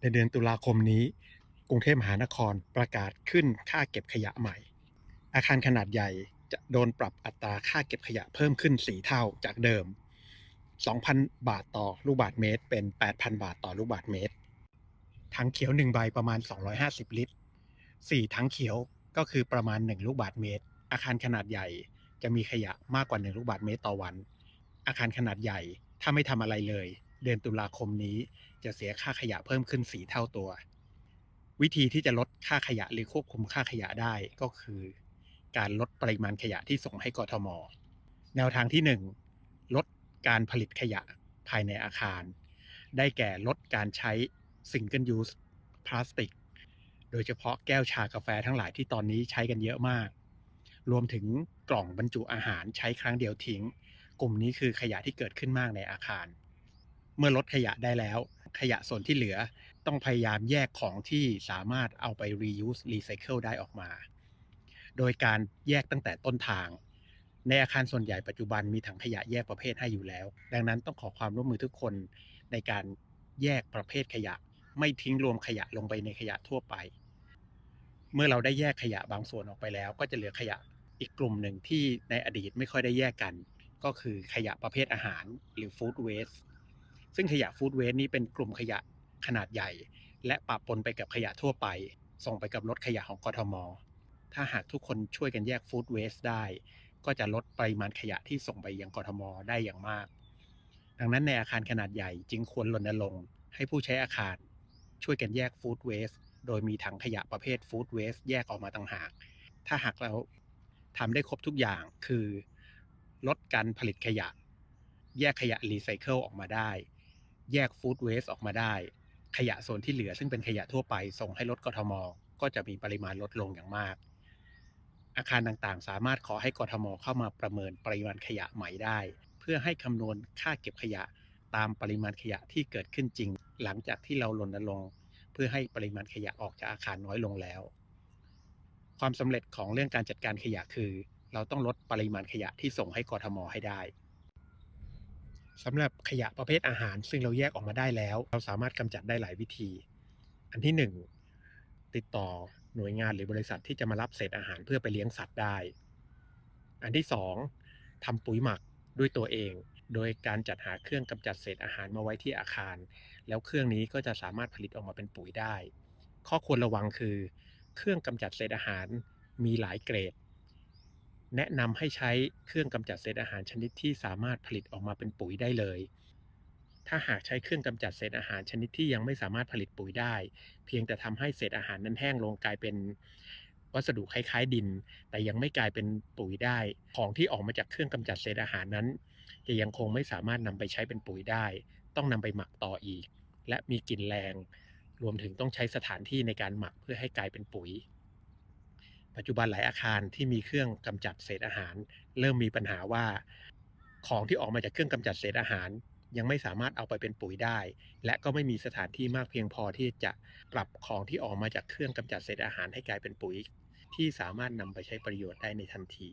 ในเดือนตุลาคมนี้ กรุงเทพมหานครประกาศขึ้นค่าเก็บขยะใหม่ อาคารขนาดใหญ่จะโดนปรับอัตราค่าเก็บขยะเพิ่มขึ้น 4 เท่าจากเดิม 2,000 บาทต่อลูกบาทเมตร เป็น 8,000 บาทต่อลูกบาทเมตร ถังเขียว 1 ใบประมาณ 250 ลิตร 4 ถังเขียวก็คือประมาณ 1 ลูกบาทเมตร อาคารขนาดใหญ่จะมีขยะมากกว่า 1 ลูกบาทเมตรต่อวัน อาคารขนาดใหญ่ถ้าไม่ทำอะไรเลย เดือนตุลาคมนี้จะเสียค่าขยะเพิ่มขึ้น 4 เท่าตัว วิธีที่จะลดค่าขยะหรือควบคุมค่าขยะได้ก็คือ การลดปริมาณขยะที่ส่งให้กทม แนวทางที่ 1 ลดการผลิตขยะภายในอาคาร ได้แก่ลดการใช้ Single Use พลาสติก โดยเฉพาะแก้วชากาแฟทั้งหลายที่ตอนนี้ใช้กันเยอะมาก รวมถึงกล่องบรรจุอาหารใช้ครั้งเดียวทิ้ง กลุ่มนี้คือขยะที่เกิดขึ้นมากในอาคาร เมื่อลดขยะได้แล้ว ขยะส่วนที่เหลือต้องพยายามแยกของที่สามารถเอาไป reuse recycle ได้ออกมา โดยการแยกตั้งแต่ต้นทาง ในอาคารส่วนใหญ่ปัจจุบันมีถังขยะแยกประเภทให้อยู่แล้ว ดังนั้นต้องขอความร่วมมือทุกคนในการแยกประเภทขยะ ไม่ทิ้งรวมขยะลงไปในขยะทั่วไป เมื่อเราได้แยกขยะบางส่วนออกไปแล้ว ก็จะเหลือขยะอีกกลุ่มหนึ่งที่ในอดีตไม่ค่อยได้แยกกัน ก็คือขยะประเภทอาหารหรือ food waste ซึ่งขยะ food waste นี้เป็นกลุ่มขยะขนาดใหญ่ และปะปนไปกับขยะทั่วไป ส่งไปกับรถขยะของกทม ถ้าหากทุกคนช่วยกันแยก food waste ได้ ก็จะลดปริมาณขยะที่ส่งไปยังกทมได้อย่างมาก ดังนั้นในอาคารขนาดใหญ่จึงควรรณรงค์ให้ผู้ใช้อาคาร ช่วยกันแยก food waste โดยมีถังขยะประเภท food waste แยกออกมาต่างหาก ถ้าหากเราทำได้ครบทุกอย่างคือ ลดการผลิตขยะ แยกขยะรีไซเคิลออกมาได้ แยก food waste ออกมาได้ ขยะส่วนที่เหลือซึ่งเป็นขยะทั่วไป ส่งให้รถกทม ก็จะมีปริมาณลดลงอย่างมาก อาคารต่างๆ สามารถขอให้กทม เข้ามาประเมินปริมาณขยะใหม่ได้ เพื่อให้คำนวณค่าเก็บขยะตามปริมาณขยะที่เกิดขึ้นจริง หลังจากที่เรารณรงค์เพื่อให้ปริมาณขยะออกจากอาคารน้อยลงแล้ว ความสำเร็จของเรื่องการจัดการขยะคือ เราต้องลดปริมาณขยะที่ส่งให้กทมให้ได้ สำหรับขยะประเภทอาหาร ซึ่งเราแยกออกมาได้แล้ว เราสามารถกำจัดได้หลายวิธี อันที่หนึ่งติดต่อหน่วยงานหรือบริษัทที่จะมารับเศษอาหารเพื่อไปเลี้ยงสัตว์ได้ อันที่สองทำปุ๋ยหมักด้วยตัวเอง โดยการจัดหาเครื่องกำจัดเศษอาหารมาไว้ที่อาคาร แล้วเครื่องนี้ก็จะสามารถผลิตออกมาเป็นปุ๋ยได้ ข้อควรระวังคือ เครื่องกำจัดเศษอาหารมีหลายเกรด แนะนำให้ใช้เครื่องกำจัดเศษอาหารชนิดที่สามารถผลิตออกมาเป็นปุ๋ยได้เลย ถ้าหากใช้เครื่องกำจัดเศษอาหารชนิดที่ยังไม่สามารถผลิตปุ๋ยได้ เพียงแต่ทำให้เศษอาหารนั้นแห้งลงกลายเป็นวัสดุคล้ายๆดิน แต่ยังไม่กลายเป็นปุ๋ยได้ ของที่ออกมาจากเครื่องกำจัดเศษอาหารนั้น จะยังคงไม่สามารถนำไปใช้เป็นปุ๋ยได้ ต้องนำไปหมักต่ออีก และมีกลิ่นแรง รวมถึงต้องใช้สถานที่ในการหมักเพื่อให้กลายเป็นปุ๋ย ปัจจุบันหลายอาคารที่มีเครื่องกำจัดเศษอาหาร เริ่มมีปัญหาว่า ของที่ออกมาจากเครื่องกำจัดเศษอาหาร ยังไม่สามารถเอาไปเป็นปุ๋ยได้ และก็ไม่มีสถานที่มากเพียงพอที่จะปรับของที่ออกมาจากเครื่องกำจัดเศษอาหารให้กลายเป็นปุ๋ย ที่สามารถนำไปใช้ประโยชน์ได้ในทันที